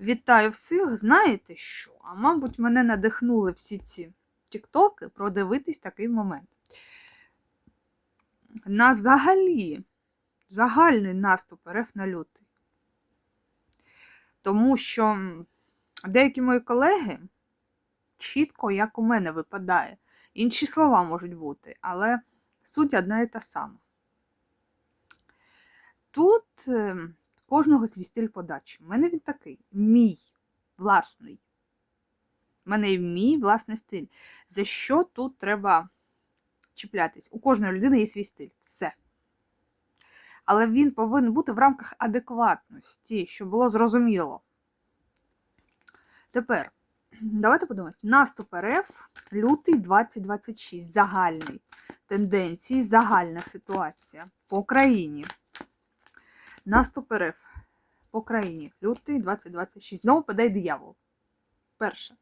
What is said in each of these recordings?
Вітаю всіх! Знаєте що? А мабуть, мене надихнули всі ці тіктоки продивитись такий момент. На взагалі загальний наступ РФ на лютий. Тому що деякі мої колеги чітко, як у мене випадає. Інші слова можуть бути, але суть одна і та сама. Тут е, кожного свій стиль подачі. У мене він такий, мій власний. У мене мій власний стиль. За що тут треба чіплятись? У кожної людини є свій стиль. Все. Але він повинен бути в рамках адекватності, щоб було зрозуміло. Тепер, давайте подивимось. Наступ РФ лютий 2026. Загальний. Тенденції, загальна ситуація по країні. Наступ РФ по країні. Лютий 2026. Знову падає диявол. Перше.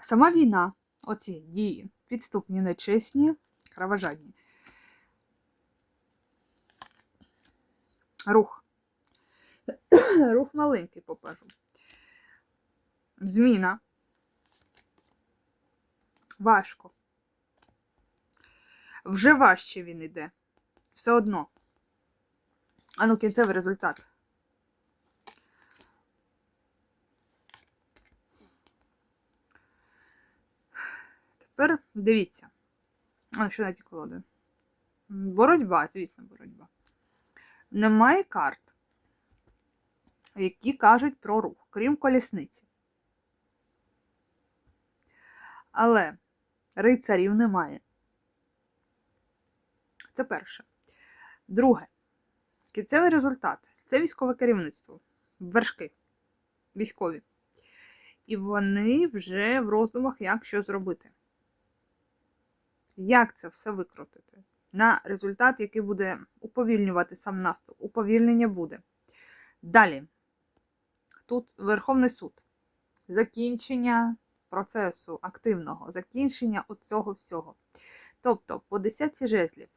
Сама війна, оці дії, підступні, нечесні, кровожадні. Рух. Рух маленький покажу. Зміна. Важко. Вже важче він іде. Все одно. А ну, кінцевий результат. Тепер дивіться. А, що на ті колоди? Боротьба, звісно, боротьба. Немає карт, які кажуть про рух, крім колісниці. Але рицарів немає. Це перше. Друге. Кінцевий результат це військове керівництво. Вершки. Військові. І вони вже в роздумах, як що зробити. Як це все викрутити? На результат, який буде уповільнювати сам наступ. Уповільнення буде. Далі. Тут Верховний суд. Закінчення процесу активного, закінчення оцього всього. Тобто, по десятці жезлів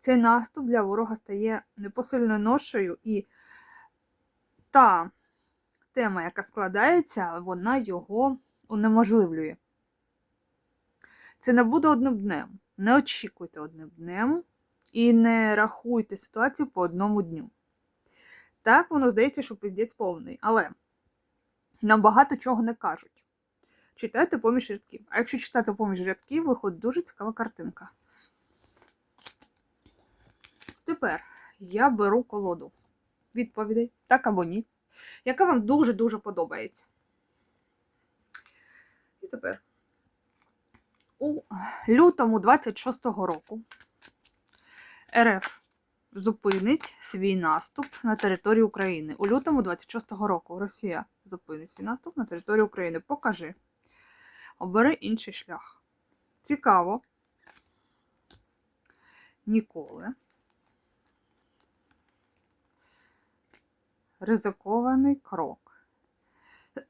цей наступ для ворога стає непосильною ношею, і та тема, яка складається, вона його унеможливлює. Це не буде одним днем. Не очікуйте одним днем і не рахуйте ситуацію по одному дню. Так, воно здається, що пиздець повний, але нам багато чого не кажуть. Читайте поміж рядків. А якщо читати поміж рядків, виходить дуже цікава картинка. Тепер я беру колоду відповідей, так або ні, яка вам дуже-дуже подобається. І тепер у лютому 26-го року РФ зупинить свій наступ на територію України. У лютому 26-го року Росія зупинить свій наступ на територію України. Покажи. Обери інший шлях. Цікаво. Ніколи. Ризикований крок.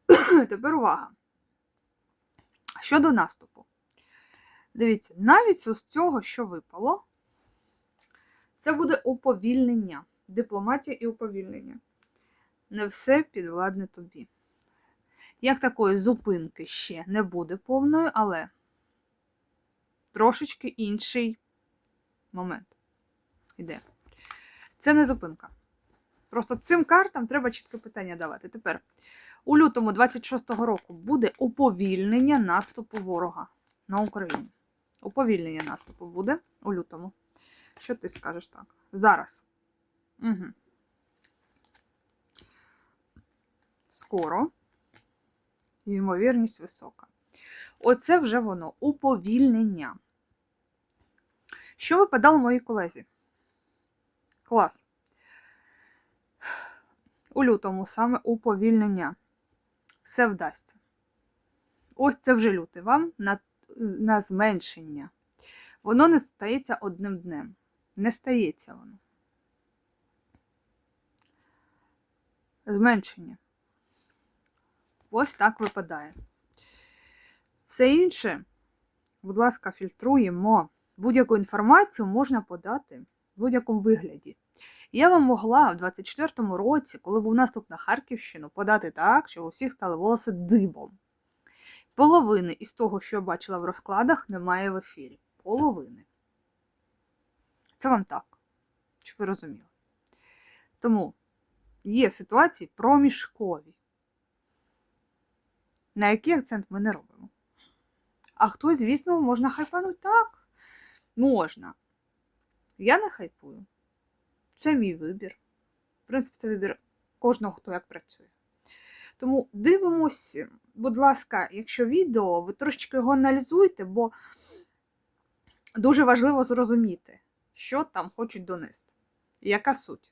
Тепер увага. Щодо наступу. Дивіться, навіть з цього, що випало, це буде уповільнення. Дипломатія і уповільнення. Не все підвладне тобі. Як такої зупинки ще не буде повною, але трошечки інший момент іде. Це не зупинка. Просто цим картам треба чітке питання давати. Тепер, у лютому 26-го року буде уповільнення наступу ворога на Україну. Уповільнення наступу буде у лютому. Що ти скажеш так? Зараз. Угу. Скоро. Ймовірність висока. Оце вже воно уповільнення. Що випадало моїй колезі? Клас. У лютому саме уповільнення. Все вдасться. Ось це вже лютий вам на, на зменшення. Воно не стається одним днем. Не стається воно. Зменшення. Ось так випадає. Все інше, будь ласка, фільтруємо. Будь-яку інформацію можна подати в будь-якому вигляді. Я вам могла в 24-му році, коли був наступ на Харківщину, подати так, що у всіх стали волоси дибом. Половини із того, що я бачила в розкладах, немає в ефірі. Половини. Це вам так, щоб ви розуміли. Тому є ситуації проміжкові, на який акцент ми не робимо. А хтось, звісно, можна хайпанути так. Можна. Я не хайпую. Це мій вибір. В принципі, це вибір кожного, хто як працює. Тому дивимося, будь ласка, якщо відео, ви трошечки його аналізуйте, бо дуже важливо зрозуміти, що там хочуть донести. Яка суть.